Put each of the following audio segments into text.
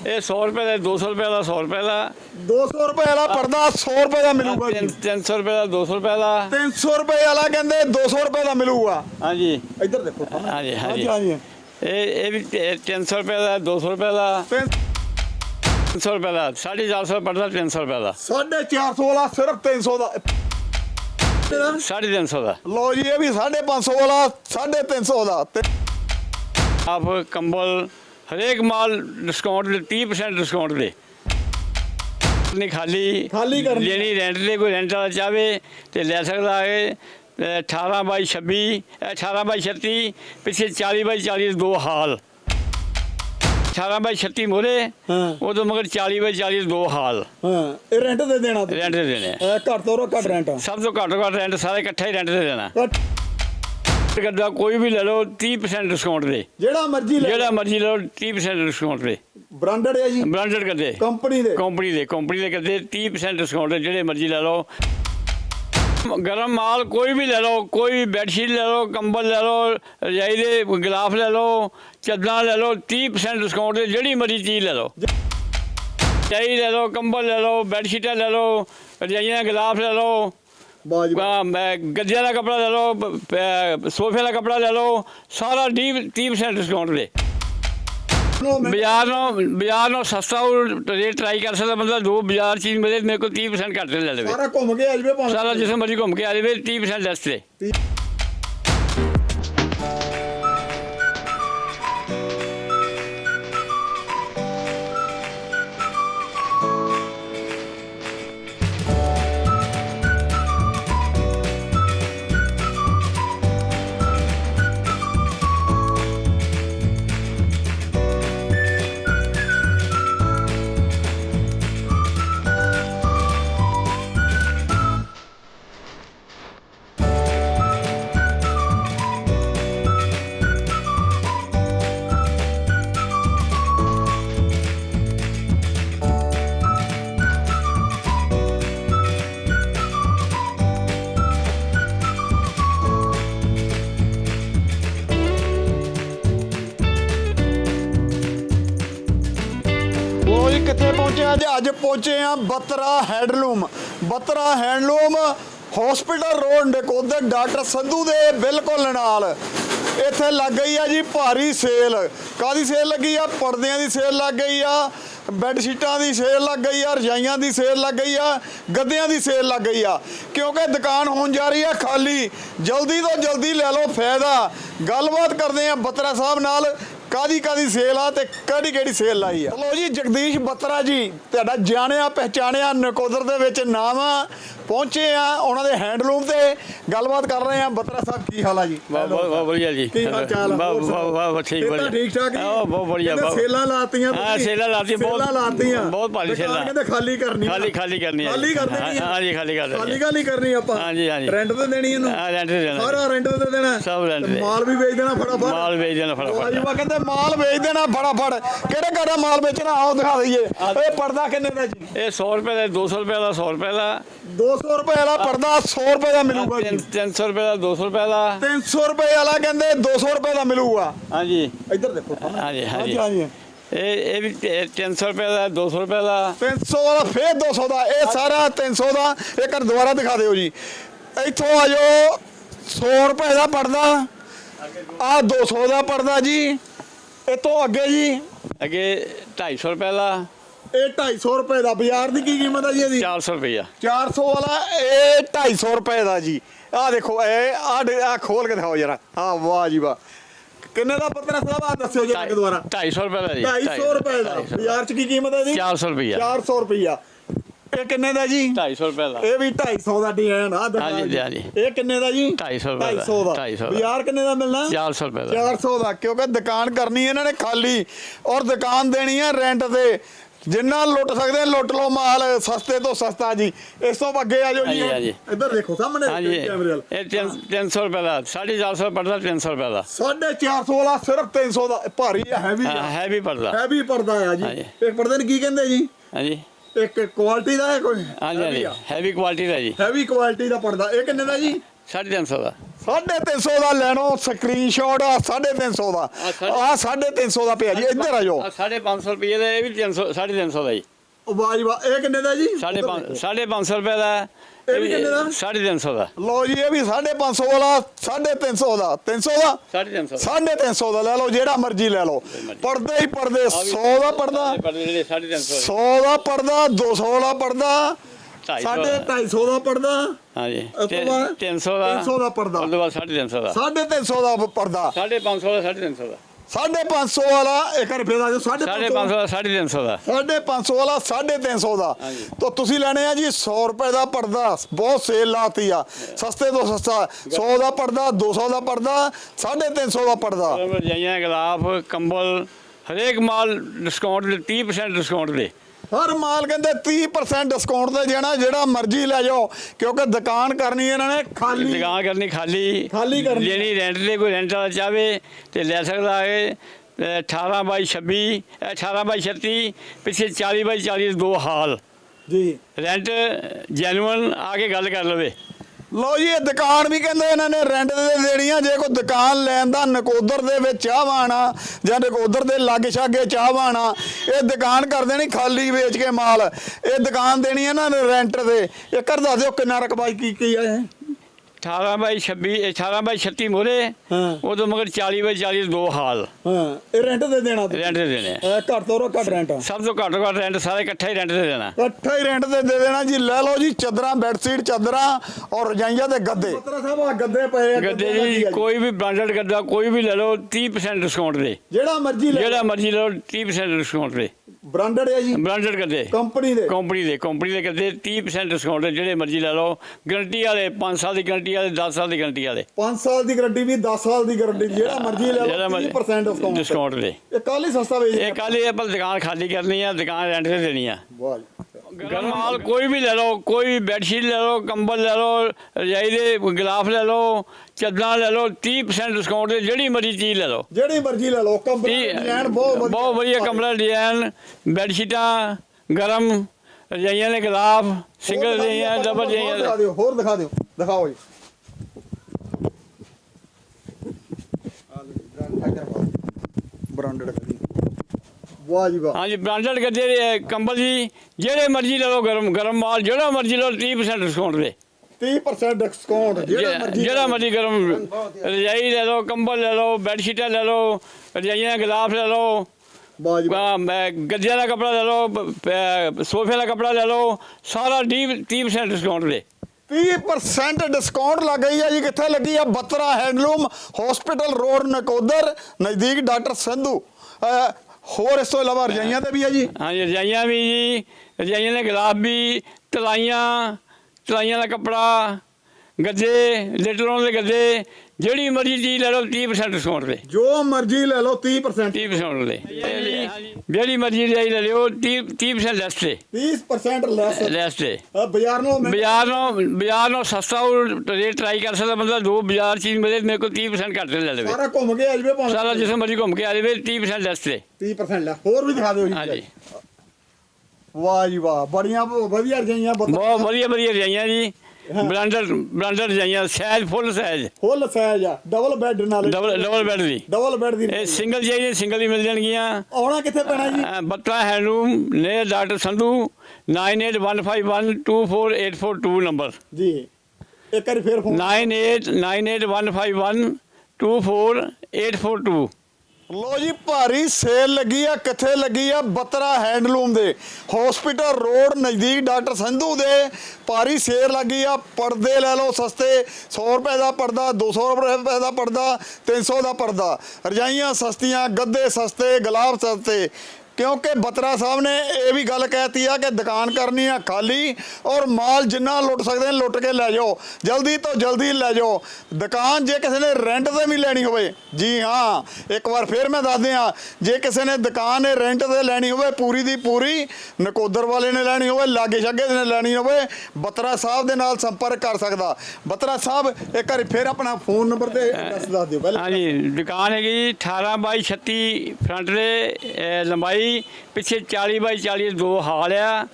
ਇਹ 100 ਰੁਪਏ ਦਾ 200 ਰੁਪਏ ਦਾ 100 ਰੁਪਏ ਦਾ 200 ਰੁਪਏ ਵਾਲਾ ਪਰਦਾ 100 ਰੁਪਏ ਦਾ ਮਿਲੂਗਾ ਜੀ 300 ਰੁਪਏ ਦਾ 200 ਰੁਪਏ ਦਾ 300 ਰੁਪਏ ਵਾਲਾ ਕਹਿੰਦੇ 200 ਰੁਪਏ ਦਾ ਮਿਲੂਗਾ ਹਾਂਜੀ ਇੱਧਰ ਦੇਖੋ। ਹਾਂਜੀ, ਹਾਂਜੀ। ਹਾਂਜੀ ਇਹ ਇਹ ਵੀ 300 ਰੁਪਏ ਦਾ 200 ਰੁਪਏ ਦਾ ਤਿੰਨ- 300 ਰੁਪਏ ਦਾ 450 ਪੜਦਾ 300 ਰੁਪਏ ਦਾ 450 ਵਾਲਾ ਸਿਰਫ 300 ਦਾ 350 ਦਾ ਲੋ ਜੀ ਇਹ ਵੀ 550 ਵਾਲਾ 350 ਦਾ ਆਪ ਕੰਬਲ ਹਰੇਕ ਮਾਲ ਡਿਸਕਾਊਂਟ ਦੇ 30% ਡਿਸਕਾਊਂਟ ਦੇ। ਨਹੀਂ ਖਾਲੀ ਖਾਲੀ ਕਰਨੀ। ਲੈਣੀ ਰੈਂਟ ਤੇ ਕੋਈ ਰੈਂਟ ਵਾਲਾ ਚਾਵੇ ਤੇ ਲੈ ਸਕਦਾ ਹੈ। ਅਹ 18 ਬਾਈ 26 ਅਹ 18 ਬਾਈ 36 ਪਿੱਛੇ 40 ਬਾਈ 40 ਦੇ ਦੋ ਹਾਲ। 18 ਬਾਈ 36 ਮੋਰੇ ਹਾਂ। ਉਦੋਂ ਮਗਰ 40 ਬਾਈ 40 ਦੇ ਦੋ ਹਾਲ। ਹਾਂ ਇਹ ਰੈਂਟ ਦੇ ਦੇਣਾ। ਰੈਂਟ ਤੇ ਦੇਣੇ। ਘੱਟ ਤੋਂ ਘੱਟ ਰੈਂਟ ਸਭ ਤੋਂ ਘੱਟ ਘੱਟ ਰੈਂਟ ਸਾਰੇ ਇਕੱਠਾ ਹੀ ਰੈਂਟ ਤੇ ਦੇਣਾ। ਗੱਦਾ ਕੋਈ ਵੀ ਲੈ ਲਓ 30% ਡਿਸਕਾਊਂਟ ਦੇ ਜਿਹੜਾ ਮਰਜ਼ੀ ਲੈ ਜਿਹੜਾ ਮਰਜ਼ੀ ਲੈ ਲਓ 30% ਡਿਸਕਾਊਂਟ ਦੇ ਬ੍ਰਾਂਡਡ ਹੈ ਜੀ ਬ੍ਰਾਂਡਡ ਗੱਦੇ ਕੰਪਨੀ ਦੇ ਕੰਪਨੀ ਦੇ ਕੰਪਨੀ ਦੇ ਗੱਦੇ 30% ਡਿਸਕਾਊਂਟ ਦੇ ਜਿਹੜੇ ਮਰਜ਼ੀ ਲੈ ਲਓ ਗਰਮ ਮਾਲ ਕੋਈ ਵੀ ਲੈ ਲਓ ਕੋਈ ਵੀ ਬੈੱਡਸ਼ੀਟ ਲੈ ਲਓ ਕੰਬਲ ਲੈ ਲਓ ਰਜਾਈ ਦੇ ਗਿਲਾਫ ਲੈ ਲਓ ਚੱਦਰਾਂ ਲੈ ਲਓ 30% ਡਿਸਕਾਊਂਟ ਦੇ ਜਿਹੜੀ ਮਰਜ਼ੀ ਚੀਜ਼ ਲੈ ਲਓ ਚਾਈ ਲੈ ਲਓ ਕੰਬਲ ਲੈ ਲਓ ਬੈੱਡਸ਼ੀਟਾਂ ਲੈ ਲਓ ਰਜਾਈਆਂ ਗਿਲਾਫ ਲੈ ਲਓ ਬਾਜ ਆ, ਮੈਂ ਗੱਦਿਆਂ ਦਾ ਕਪੜਾ ਲੈ ਲਓ ਪ- ਸੋਫੇ ਦਾ ਕਪੜਾ ਲੈ ਲਓ ਸਾਰਾ 30% ਡਿਸਕਾਊਂਟ ਦੇ। ਬਾਜ਼ਾਰ ਨੂੰ ਬਾਜ਼ਾਰ ਨੂੰ ਸਸਤਾ ਰੇਟ ਟਰਾਈ ਕਰ ਸਕਦਾ ਬੰਦਾ ਦੋ ਬਾਜ਼ਾਰ ਚੀਜ਼ ਮਿਲੇ ਮੇਰੇ ਕੋਲ 30% ਘੱਟ ਤੇ ਲੈ ਲਵੇ। ਸਾਰਾ ਘੁੰਮ ਕੇ ਆ ਜਵੇ ਭਾਵੇਂ। ਸਾਰਾ ਜਿਸ ਮਰਜ਼ੀ ਘੁੰਮ ਕੇ ਆ ਜਾਵੇ 30% ਲੈਸ ਤੇ ਉਹ ਕਿੱਥੇ ਪਹੁੰਚੇ ਆ ਜੀ। ਅੱਜ ਪਹੁੰਚੇ ਆ Batra handloom. Batra handloom hospital road Nakodar doctor Sandhu ਦੇ ਬਿਲਕੁਲ ਨਾਲ। ਇੱਥੇ ਲੱਗ ਗਈ ਆ ਜੀ ਭਾਰੀ ਸੇਲ। ਕਾਦੀ ਸੇਲ ਲੱਗੀ ਆ? ਪਰਦਿਆਂ ਦੀ ਸੇਲ ਲੱਗ ਗਈ ਆ ਬੈੱਡ ਸ਼ੀਟਾਂ ਦੀ ਸੇਲ ਲੱਗ ਗਈ ਆ, ਰਜਾਈਆਂ ਦੀ ਸੇਲ ਲੱਗ ਗਈ ਆ, ਗੱਦਿਆਂ ਦੀ ਸੇਲ ਲੱਗ ਗਈ ਆ। ਕਿਉਂਕਿ ਦੁਕਾਨ ਹੋਣ ਜਾ ਰਹੀ ਆ ਖਾਲੀ। ਜਲਦੀ ਤੋਂ ਜਲਦੀ ਲੈ ਲਓ ਫਾਇਦਾ। ਗੱਲਬਾਤ ਕਰਦੇ ਆ ਬਤਰਾ ਸਾਹਿਬ ਨਾਲ। ਕਾਦੀ ਕਾਦੀ ਸੇਲ ਆ ਤੇ ਕਿਹੜੀ ਕਿਹੜੀ ਸੇਲ ਲਾਈ ਆ। ਲੋ ਜੀ ਜਗਦੀਸ਼ ਬੱਤਰਾ ਜੀ ਤੁਹਾਡਾ ਜਾਣਿਆ ਪਹਿਚਾਣਿਆ ਨਕੋਦਰ ਦੇ ਵਿੱਚ ਨਾਮ ਆ ਪਹੁੰਚੇ ਆ ਉਹਨਾਂ ਦੇ ਹੈਂਡਲੂਮ ਤੇ। ਗੱਲਬਾਤ ਕਰ ਰਹੇ ਆ ਬੱਤਰਾ ਸਾਹਿਬ ਕੀ ਹਾਲ ਆ ਜੀ? ਬਹੁਤ ਵਧੀਆ ਜੀ। ਕੀ ਹਾਲ ਚਾਲ ਆ? ਸੁਣਾਓ? ਬਹੁਤ ਬਹੁਤ ਠੀਕ ਵਧੀਆ। ਠੀਕ ਠਾਕ ਜੀ। ਹਾਂ, ਬਹੁਤ ਵਧੀਆ ਬਹੁਤ ਸੇਲਾਂ ਲਾਤੀਆਂ ਹਾਂ, ਸੇਲਾਂ ਲਾਤੀਆਂ, ਬਹੁਤ- ਸੇਲਾਂ ਲਾਤੀਆਂ। ਬਹੁਤ ਭਾਰੀ ਸੇਲਾਂ। ਕਹਿੰਦੇ ਖਾਲੀ ਕਰਨੀ ਆ। ਖਾਲੀ ਖਾਲੀ ਕਰਨੀ ਹੈ ਖਾਲੀ ਕਰ ਦੇਣੀ ਆ। ਹਾਂ ਜੀ ਖਾਲੀ ਕਰ ਦੇਣੀ ਖਾਲੀ ਹੈ ਖਾਲੀ ਕਰਨੀ ਆਪਾਂ? ਹਾਂਜੀ, ਹਾਂਜੀ। ਰੈਂਟ ਤੇ ਦੇਣੀ ਇਹਨੂੰ? ਹਾਂ ਰੈਂਟ ਤੇ ਦੇਣਾ ਸਾਰਾ ਰੈਂਟ ਤੇ ਦੇਣਾ। ਸਭ rent ਤੇ। ਮਾਲ ਵੀ ਵੇਚ ਦੇਣਾ ਫਟਾਫਟ। ਮਾਲ ਵੇਚ ਦੇਣਾ ਵਾਹ ਜੀ ਫਟਾਫਟ ਵਾਹ ਕਹਿੰਦੇ ਮਾਲ ਵੇਚ ਦੇਣਾ ਫਟਾਫਟ ਕਿਹੜੇ ਕਿਹੜਾ ਮਾਲ ਵੇਚਣਾ ਆਓ ਦਿਖਾ ਦਈਏ ਇਹ ਪਰਦਾ ਕਿੰਨੇ ਦਾ ਜੀ ਇਹ 100 ਰੁਪਏ ਦਾ 200 ਰੁਪਏ ਦਾ 100 ਰੁਪਏ ਦਾ 200 ਰੁਪਏ ਵਾਲਾ ਪਰਦਾ 100 ਰੁਪਏ ਦਾ ਮਿਲੂਗਾ ਜੀ 300 ਰੁਪਏ ਦਾ 200 ਰੁਪਏ ਦਾ 300 ਰੁਪਏ ਵਾਲਾ ਕਹਿੰਦੇ 200 ਰੁਪਏ ਦਾ ਮਿਲੂਗਾ ਹਾਂਜੀ ਇੱਧਰ ਦੇਖੋ। ਹਾਂਜੀ ਹਾਂਜੀ ਇਹ ਇਹ ਵੀ 300 ਰੁਪਏ ਦਾ 200 ਰੁਪਏ ਦਾ 300 ਵਾਲਾ ਫੇਰ 200 ਦਾ ਇਹ ਸਾਰਾ 300 ਦਾ ਇੱਕ ਵਾਰ ਦੁਬਾਰਾ ਦਿਖਾ ਦਿਓ ਜੀ ਇੱਥੋਂ ਆ ਜਾਓ 100 ਰੁਪਏ ਦਾ ਪਰਦਾ ਆ 200 ਦਾ ਪਰਦਾ ਜੀ ਇਹ ਤੋਂ ਅੱਗੇ ਜੀ। ਅੱਗੇ 250 ਰੁਪਏ ਦਾ ਇਹ 250 ਰੁਪਏ ਦਾ ਬਾਜ਼ਾਰ ਦੀ ਕੀ ਕੀਮਤ ਹੈ ਜੀ ਇਹਦੀ? 400 ਰੁਪਏ 400 ਵਾਲਾ ਇਹ 250 ਰੁਪਏ ਦਾ ਜੀ। ਆਹ ਦੇਖੋ ਇਹ ਆ ਖੋਲ ਕੇ ਦਿਖਾਓ ਜਰਾ। ਆਹ ਵਾਹ ਜੀ ਵਾਹ। ਕਿੰਨੇ ਦਾ ਪੱਤਰਾ ਸਾਹਿਬ? ਆ ਦੱਸਿਓ ਜੀ ਦੁਬਾਰਾ 250 ਰੁਪਏ ਦਾ ਜੀ। 250 ਰੁਪਏ ਦਾ। ਬਾਜ਼ਾਰ 'ਚ ਕੀ ਕੀਮਤ ਹੈ ਜੀ 400 ਰੁਪਏ 400 ਰੁਪਇਆ ਇਹ ਕਿੰਨੇ ਦਾ ਜੀ? 250 ਰੁਪਏ ਦਾ। ਇਹ ਵੀ 250 ਦਾ ਡਿਜ਼ਾਈਨ ਆ ਦਿਖਾ ਹਾਂਜੀ, ਜੀ। ਹਾਂਜੀ। ਇਹ ਕਿੰਨੇ ਦਾ ਜੀ? 250 ਰੁਪਏ ਦਾ। 250 ਦਾ। 250 ਦਾ। ਬਾਜ਼ਾਰ ਕਿੰਨੇ ਦਾ ਮਿਲਣਾ? 400 ਰੁਪਏ ਦਾ। 400 ਦਾ ਕਿਉਂਕਿ ਦੁਕਾਨ ਕਰਨੀ ਇਹਨਾਂ ਨੇ ਖਾਲੀ। ਔਰ ਦੁਕਾਨ ਦੇਣੀ ਹੈ ਰੈਂਟ ਤੇ। ਜਿੰਨਾ ਲੁੱਟ ਸਕਦੇ ਲੁੱਟ ਲਓ ਮਾਲ ਸਸਤੇ ਤੋਂ ਸਸਤਾ ਜੀ। ਇਸ ਤੋਂ ਅੱਗੇ ਆ ਜਾਓ ਜੀ। ਹਾਂਜੀ, ਹਾਂਜੀ। ਇੱਧਰ ਦੇਖੋ ਸਾਹਮਣੇ ਹਾਂਜੀ। ਕੈਮਰੇ ਵਾਲ। ਇਹ 300 ਰੁਪਏ ਦਾ। 450 ਪੜਦਾ 300 ਰੁਪਏ ਦਾ। 450 ਵਾਲਾ ਸਿਰਫ 300 ਦਾ। ਭਾਰੀ ਹੈ ਹੈਵੀ ਹਾਂ ਹੈਵੀ ਪੜਦਾ। ਹੈਵੀ ਪਰਦਾ ਆ ਜੀ। ਹਾਂਜੀ। ਇੱਕ ਪਰਦੇ ਨੂੰ ਕੀ ਕਹਿੰਦੇ ਜੀ? ਹਾਂਜੀ। ਇੱਕ ਕੁਆਲਿਟੀ ਦਾ ਹੈ ਕੋਈ? ਹਾਂਜੀ ਹਾਂਜੀ। ਹੈਵੀ ਕੁਆਲਿਟੀ ਦਾ ਜੀ। ਹੈਵੀ ਕੁਆਲਿਟੀ ਦਾ ਪਰਦਾ ਇਹ ਕਿੰਨੇ ਦਾ ਜੀ? 350 ਦਾ। 350 ਦਾ ਲੈਣੋ ਸਕਰੀਨਸ਼ਾਟ ਆ 350 ਦਾ। ਆ 350 ਦਾ ਪਿਆ ਜੀ। ਇੱਧਰ ਆ ਜਾਓ। 550 ਰੁਪਏ ਦਾ ਇਹ ਵੀ 300 350 ਦਾ ਜੀ। ਵਾਹ ਜੀ ਵਾਹ ਇਹ ਕਿੰਨੇ ਦਾ ਜੀ ਸਾਢੇ ਪੰਜ- ਸਾਢੇ 500 ਰੁਪਏ ਦਾ ਇਹ ਵੀ ਕਿੰਨੇ ਦਾ? 350 ਦਾ ਲਓ ਜੀ ਇਹ ਵੀ 550 ਵਾਲਾ 350 ਦਾ 300 ਦਾ 350 350 ਦਾ ਲੈ ਲਓ ਜਿਹੜਾ ਮਰਜ਼ੀ ਲੈ ਲਓ ਪਰਦੇ ਹੀ ਪਰਦੇ 100 ਦਾ ਪਰਦਾ ਜਿਹੜੇ 350 100 ਦਾ ਪਰਦਾ 200 ਦਾ ਪਰਦਾ 250 ਸਾਢੇ 250 ਦਾ ਪਰਦਾ ਹਾਂਜੀ ਉਸ ਤੋਂ ਬਾਅਦ 300 ਦਾ 300 ਦਾ ਪਰਦਾ ਉਸ ਤੋਂ ਬਾਅਦ 350 ਦਾ 350 ਦਾ ਪਰਦਾ 550 ਦਾ 350 ਦਾ 550 ਵਾਲਾ ਇੱਕ ਰੁਪਏ ਦਾ ਜੋ 550 550 ਦਾ। 350 ਦਾ 550 ਵਾਲਾ 350 ਦਾ। ਤਾਂ ਤੁਸੀਂ ਲੈਣੇ ਆ ਜੀ 100 ਰੁਪਏ ਦਾ ਪਰਦਾ ਬਹੁਤ ਸੇਲ ਲਾਤੀ ਆ। ਸਸਤੇ ਤੋਂ ਸਸਤਾ 100 ਦਾ ਪਰਦਾ 200 ਦਾ ਪਰਦਾ 350 ਦਾ ਪਰਦਾ। ਰਜਾਈਆਂ ਗਲਾਫ ਕੰਬਲ ਹਰੇਕ ਮਾਲ ਡਿਸਕਾਊਂਟ ਦੇ 30% ਡਿਸਕਾਊਂਟ ਦੇ। ਹਰ ਮਾਲ ਕਹਿੰਦੇ 30% ਡਿਸਕਾਊਂਟ ਤੇ ਜਾਣਾ ਜਿਹੜਾ ਮਰਜ਼ੀ ਲੈ ਜਾਓ ਕਿਉਂਕਿ ਦੁਕਾਨ ਕਰਨੀ ਇਹਨਾਂ ਨੇ ਖਾਲੀ। ਦੁਕਾਨ ਕਰਨੀ ਖਾਲੀ। ਖਾਲੀ ਕਰਨੀ। ਜਿਹੜੀ ਰੈਂਟ ਤੇ ਕੋਈ ਰੈਂਟ ਵਾਲਾ ਚਾਵੇ ਤੇ ਲੈ ਸਕਦਾ ਹੈ। ਤੇ 18 ਬਾਈ 26 ਅ, 18 ਬਾਈ 36 ਪਿੱਛੇ 40 ਬਾਈ 40 ਦੇ ਦੋ ਹਾਲ। ਜੀ। ਰੈਂਟ ਜੈਨੂਅਨ ਆ ਕੇ ਗੱਲ ਕਰ ਲਵੇ। ਲਓ ਜੀ, ਇਹ ਦੁਕਾਨ ਵੀ ਕਹਿੰਦੇ ਇਹਨਾਂ ਨੇ ਰੈਂਟ ਤੇ ਦੇਣੀ ਆ, ਜੇ ਕੋਈ ਦੁਕਾਨ ਲੈਣ ਦਾ ਨਕੋਦਰ ਦੇ ਵਿੱਚ ਚਾਹਵਾਨ ਆ, ਜਾਂ ਨਕੋਦਰ ਦੇ ਲਾਗੇ ਛਾਗੇ ਚਾਹਵਾਨ ਆ, ਇਹ ਦੁਕਾਨ ਕਰ ਦੇਣੀ ਖਾਲੀ ਵੇਚ ਕੇ ਮਾਲ। ਇਹ ਦੁਕਾਨ ਦੇਣੀ ਇਹਨਾਂ ਨੇ ਰੈਂਟ ਤੇ। ਇਹ ਕਰ ਦੱਸ ਦਿਓ ਕਿੰਨਾ ਰਕਬਾ ਕੀ ਕੀ ਆ ਇਹ? 18 ਬਾਈ 26 ਇਹ 18 ਬਾਈ 36 ਮੋਰੇ ਹਾਂ। ਉਦੋਂ ਮਗਰ 40 ਬਾਈ 40 ਦੇ ਦੋ ਹਾਲ। ਹਾਂ ਇਹ ਰੈਂਟ ਤੇ ਦੇਣਾ ਤੁਸੀਂ। ਰੈਂਟ ਤੇ ਦੇਣੇ ਆ। ਇਹ ਘੱਟ ਤੋਂ ਘੱਟ ਰੈਂਟ ਆ ਸਭ ਤੋਂ ਘੱਟ ਘੱਟ ਰੈਂਟ ਸਾਰੇ ਇਕੱਠਾ ਹੀ ਰੈਂਟ ਤੇ ਦੇਣਾ। ਇਕੱਠਾ ਹੀ ਰੈਂਟ ਤੇ ਦੇ ਦੇਣਾ ਜੀ। ਲੈ ਲਓ ਜੀ ਚਾਦਰਾਂ ਬੈੱਡਸ਼ੀਟ ਚਾਦਰਾਂ ਔਰ ਰਜਾਈਆਂ ਤੇ ਗੱਦੇ। ਪਤਰਾ ਸਾਹਿਬ ਆ ਗੱਦੇ ਪਏ ਆ ਗੱਦੇ ਜੀ ਕੋਈ ਵੀ ਬ੍ਰਾਂਡਡ ਗੱਦਾ ਕੋਈ ਵੀ ਲੈ ਲਓ 30% ਡਿਸਕਾਊਂਟ ਦੇ ਜਿਹੜਾ ਮਰਜ਼ੀ ਲੈ ਜਿਹੜਾ ਮਰਜ਼ੀ ਲਓ 30% ਡਿਸਕਾਊਂਟ ਦੇ ਬ੍ਰਾਂਡਡ ਹੈ ਜੀ? ਬ੍ਰਾਂਡਡ ਗੱਦੇ ਕੰਪਨੀ ਦੇ? ਕੰਪਨੀ ਦੇ ਕੰਪਨੀ ਦੇ ਗੱਦੇ 30% ਡਿਸਕਾਊਂਟ ਦੇ ਜਿਹੜੇ ਮਰਜ਼ੀ ਲੈ ਲਓ। ਗਾਰੰਟੀ ਵਾਲੇ 5 ਸਾਲ ਦੀ ਗਾਰੰਟੀ ਵਾਲੇ 10 ਸਾਲ ਦੀ ਗਾਰੰਟੀ ਵਾਲੇ। 5 ਸਾਲ ਦੀ ਗਾਰੰਟੀ ਵੀ 10 ਸਾਲ ਦੀ ਗਾਰੰਟੀ ਜਿਹੜਾ ਮਰਜ਼ੀ ਲੈ ਲਓ ਮਰਜ਼ੀ 30% ਡਿਸਕਾਊਂਟ ਡਿਸਕਾਊਂਟ ਦੇ ਇਹ ਕੱਲ ਹੀ ਸਸਤਾ ਵੇਚ ਇਹ ਕੱਲ ਇਹ ਆਪਾਂ ਦੁਕਾਨ ਖਾਲੀ ਕਰਨੀ ਆ ਦੁਕਾਨ ਰੈਂਟ ਤੇ ਦੇਣੀ ਆ। ਵਾਹ ਗਰਮ ਮਾਲ ਕੋਈ ਵੀ ਲੈ ਲਓ ਕੋਈ ਬੈੱਡਸ਼ੀਟ ਲੈ ਲਓ ਕੰਬਲ ਲੈ ਲਓ ਰਜਾਈ ਦੇ ਗਲਾਫ ਲੈ ਲਓ ਚੱਦਰਾਂ ਲੈ ਲਓ 30% ਡਿਸਕਾਊਂਟ ਦੇ ਜਿਹੜੀ ਮਰਜ਼ੀ ਚੀਜ਼ ਲੈ ਲਓ। ਜਿਹੜੀ ਮਰਜ਼ੀ ਲੈ ਲਓ ਤੀਹ- ਡਿਜ਼ਾਈਨ ਬਹੁਤ ਵਧੀਆ ਬਹੁਤ ਵਧੀਆ ਕਮਰਾ ਡਿਜ਼ਾਈਨ ਬੈੱਡਸ਼ੀਟਾਂ ਗਰਮ ਰਜਾਈਆਂ ਦੇ ਗਲਾਫ ਸਿੰਗਲ ਰਜਾਈਆਂ ਡਬਲ ਦਿਖਾ ਰਜਾਈਆਂ ਦਿਓ ਹੋਰ ਦਿਖਾ ਦਿਓ ਦਿਖਾਓ ਜੀ। ਬ੍ਰਾਂਡਡ ਵਾਹ ਜੀ ਵਾਹ। ਹਾਂਜੀ ਬ੍ਰਾਂਡਡ ਗੱਦੇ ਦੇ ਕੰਬਲ ਜੀ ਜਿਹੜੇ ਮਰਜ਼ੀ ਲੈ ਲਓ ਗਰਮ ਗਰਮ ਮਾਲ ਜਿਹੜਾ ਮਰਜ਼ੀ ਲਓ 30% ਡਿਸਕਾਊਂਟ ਦੇ। 30% ਡਿਸਕਾਊਂਟ ਜਿਹੜਾ ਮਰਜ਼ੀ ਜਿਹੜਾ ਮਰਜ਼ੀ ਗਰਮ ਰਜਾਈ ਲੈ ਲਓ ਕੰਬਲ ਲੈ ਲਓ ਬੈੱਡਸ਼ੀਟਾਂ ਲੈ ਲਓ ਰਜਾਈਆਂ ਗਲਾਫ ਲੈ ਲਓ ਗੱਦਿਆਂ ਦਾ ਕਪੜਾ ਲੈ ਲਓ ਸੋਫੇ ਦਾ ਕਪੜਾ ਲੈ ਲਓ ਸਾਰਾ 30% ਡਿਸਕਾਊਂਟ ਦੇ। 30% ਡਿਸਕਾਊਂਟ ਲੱਗ ਗਈ ਹੈ ਜੀ ਕਿੱਥੇ ਲੱਗੀ ਆ Batra handloom hospital road Nakodar ਨਜ਼ਦੀਕ ਡਾਕਟਰ ਸੰਧੂ। ਹੋਰ ਇਸ ਤੋਂ ਇਲਾਵਾ ਰਜਾਈਆਂ ਤੇ ਵੀ ਹੈ ਜੀ? ਹਾਂਜੀ, ਰਜਾਈਆਂ ਵੀ ਜੀ। ਰਜਾਈਆਂ ਦੇ ਗਲਾਫ ਵੀ, ਤਲਾਈਆਂ ਤਲਾਈਆਂ ਦਾ ਕੱਪੜਾ ਗੱਦੇ ਲਿਟਲੋਂ ਦੇ ਗੱਦੇ ਜਿਹੜੀ ਮਰਜ਼ੀ ਚੀਜ਼ ਲੈ ਲਓ 30% ਡਿਸਕਾਊਂਟ ਦੇ। ਜੋ ਮਰਜ਼ੀ ਲੈ ਲਓ 30% 30% ਦੇ ਜਿਹੜੀ ਮਰਜ਼ੀ ਰਜਾਈ ਲੈ ਲਿਓ 30 30% ਲੈਸ ਤੇ 30% ਲੈਸ ਲੈਸ ਤੇ ਬਾਜ਼ਾਰ ਨੂੰ ਬਾਜ਼ਾਰ ਨੂੰ ਬਾਜ਼ਾਰ ਨੂੰ ਸਸਤਾ ਉਹ ਰੇਟ ਟਰਾਈ ਕਰ ਸਕਦਾ ਬੰਦਾ ਦੋ ਬਾਜ਼ਾਰ ਚੀਜ਼ ਮਿਲੇ ਮੇਰੇ ਕੋਲ 30% ਘੱਟ ਤੇ ਲੈ ਲਵੇ। ਸਾਰਾ ਘੁੰਮ ਕੇ ਆ ਜਵੇ ਭਾਵੇਂ। ਸਾਰਾ ਜਿਸ ਮਰਜ਼ੀ ਘੁੰਮ ਕੇ ਆ ਜਾਵੇ 30% ਲੈਸ ਤੇ 30% ਲੈ ਹੋਰ ਵੀ ਦਿਖਾ ਦਿਓ ਜੀ। ਹਾਂਜੀ। ਵਾਹ ਜੀ ਵਾਹ ਬੜੀਆਂ ਵਧੀਆ ਰਜਾਈਆਂ ਬਹੁਤ ਵਧੀਆ ਵਧੀਆ ਰਜਾਈਆਂ ਜੀ। ਬ੍ਰਾਂਡਡ ਬ੍ਰਾਂਡਡ ਰਜਾਈਆਂ size full size. Full size ਆ ਡਬਲ ਬੈੱਡ ਨਾਲ। ਡਬਲ ਡਬਲ ਬੈੱਡ ਦੀ। ਡਬਲ ਬੈੱਡ ਦੀ। ਇਹ ਸਿੰਗਲ ਚਾਹੀਦੀ ਸਿੰਗਲ ਹੀ ਮਿਲ ਜਾਣਗੀਆਂ। ਆਉਣਾ ਕਿੱਥੇ ਪੈਣਾ ਜੀ? ਬੱਤਰਾ ਹੈਂਡਲੂਮ ਨੇ ਡਾਕਟਰ ਸੰਧੂ 9815124842 ਨੰਬਰ। ਜੀ। ਇੱਕ ਵਾਰੀ ਫੇਰ ਫੋਨ। 9891124842 ਲੋ ਜੀ, ਭਾਰੀ ਸੇਲ ਲੱਗੀ ਆ, ਕਿੱਥੇ ਲੱਗੀ ਆ? ਬਤਰਾ ਹੈਂਡਲੂਮ ਦੇ। ਹਸਪੀਟਲ ਰੋਡ ਨਜ਼ਦੀਕ ਡਾਕਟਰ ਸੰਧੂ ਦੇ ਭਾਰੀ ਸੇਲ ਲੱਗੀ ਆ। ਪਰਦੇ ਲੈ ਲਓ ਸਸਤੇ 100 ਰੁਪਏ ਦਾ ਪਰਦਾ 200 ਰੁਪਏ ਦਾ ਪਰਦਾ 300 ਦਾ ਪਰਦਾ। ਰਜਾਈਆਂ ਸਸਤੀਆਂ, ਗੱਦੇ ਸਸਤੇ, ਗਲਾਬ ਸਸਤੇ। ਕਿਉਂਕਿ ਬਤਰਾ ਸਾਹਿਬ ਨੇ ਇਹ ਵੀ ਗੱਲ ਕਹਿਤੀ ਆ ਕਿ ਦੁਕਾਨ ਕਰਨੀ ਆ ਖਾਲੀ ਔਰ ਮਾਲ ਜਿੰਨਾ ਲੁੱਟ ਸਕਦੇ ਨੇ ਲੁੱਟ ਕੇ ਲੈ ਜਾਓ। ਜਲਦੀ ਤੋਂ ਜਲਦੀ ਲੈ ਜਾਓ। ਦੁਕਾਨ ਜੇ ਕਿਸੇ ਨੇ ਰੈਂਟ ਤੇ ਵੀ ਲੈਣੀ ਹੋਵੇ, ਜੀ ਹਾਂ, ਇੱਕ ਵਾਰ ਫੇਰ ਮੈਂ ਦੱਸ ਦਿਆਂ, ਜੇ ਕਿਸੇ ਨੇ ਦੁਕਾਨ ਨੇ ਰੈਂਟ ਤੇ ਲੈਣੀ ਹੋਵੇ, ਪੂਰੀ ਦੀ ਪੂਰੀ, ਨਕੋਦਰ ਵਾਲੇ ਨੇ ਲੈਣੀ ਹੋਵੇ, ਲਾਗੇ ਛਾਗੇ ਨੇ ਲੈਣੀ ਹੋਵੇ, ਬਤਰਾ ਸਾਹਿਬ ਦੇ ਨਾਲ ਸੰਪਰਕ ਕਰ ਸਕਦਾ। ਬਤਰਾ ਸਾਹਿਬ, ਇੱਕ ਵਾਰੀ ਫੇਰ ਆਪਣਾ ਫੋਨ ਨੰਬਰ ਤੇ ਦੱਸ ਦਿਓ ਪਹਿਲਾਂ। ਹਾਂਜੀ, ਦੁਕਾਨ ਹੈਗੀ ਜੀ 18 ਬਾਈ 36 ਫਰੰਟ ਦੇ ਲੰਬਾਈ ਲੰਬਾਈ ਪਿੱਛੇ 40 ਬਾਈ 40 ਦੇ ਹਾਲ ਆ।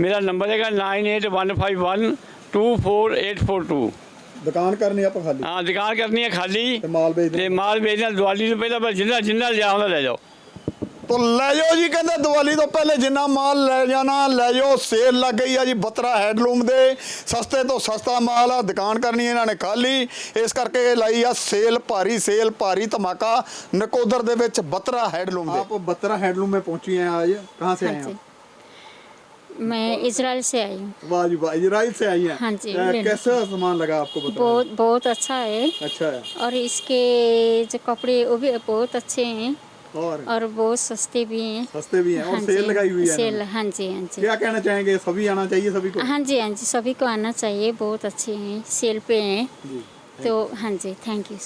ਮੇਰਾ ਨੰਬਰ ਹੈਗਾ 9815124842 ਦੁਕਾਨ ਕਰਨੀ ਆਪਾਂ ਖਾਲੀ? ਹਾਂ ਦੁਕਾਨ ਕਰਨੀ ਹੈ ਖਾਲੀ। ਤੇ ਮਾਲ ਵੇਚਦੇ ਤੇ ਮਾਲ ਵੇਚਣਾ ਦੀਵਾਲੀ ਤੋਂ ਪਹਿਲਾਂ ਬਸ ਜਿੰਨਾ ਜਿੰਨਾ ਲਿਆ ਹੁੰਦਾ ਲੈ ਜਾਓ। ਤੋ ਲੈ ਜਾਓ ਜੀ ਕਹਿੰਦੇ ਦੀਵਾਲੀ ਤੋਂ ਪਹਿਲੇ ਜਿੰਨਾ ਮਾਲ ਲੈ ਜਾਣਾ ਲੈ ਜਾਓ ਸੇਲ ਲੱਗ ਗਈ ਆ ਜੀ ਬੱਤਰਾ ਹੈਂਡਲੂਮ ਦੇ ਸਸਤੇ ਤੋਂ ਸਸਤਾ ਮਾਲ ਆ ਦੁਕਾਨ ਕਰਨੀ ਇਹਨਾਂ ਨੇ ਖਾਲੀ ਇਸ ਕਰਕੇ ਲਾਈ ਆ ਸੇਲ ਭਾਰੀ ਸੇਲ ਭਾਰੀ ਧਮਾਕਾ ਨਕੋਦਰ ਦੇ ਵਿੱਚ ਬੱਤਰਾ ਹੈਂਡਲੂਮ ਦੇ आप बत्रा हैंडलूम में पहुंची हैं आज कहाँ से आए हाँ हैं जी मैं इसराइल से आई हूँ आप? वाह जी वाह इजराइल से आई हैं हाँ जी, अ, लेना। कैसा सामान लगा आपको बत्रा बहुत बहुत अच्छा है अच्छा है और इसके जो कपड़े वो भी बहुत अच्छे हैं और और बहुत सस्ते भी हैं। सस्ते भी हैं और हाँ सेल लगाई हुई है सेल हाँ जी हाँ जी। क्या कहना चाहेंगे? सभी आना चाहिए सभी को? हाँ जी हाँ जी सभी को आना चाहिए बहुत अच्छे हैं सेल पे हैं। तो हाँ जी थैंक यू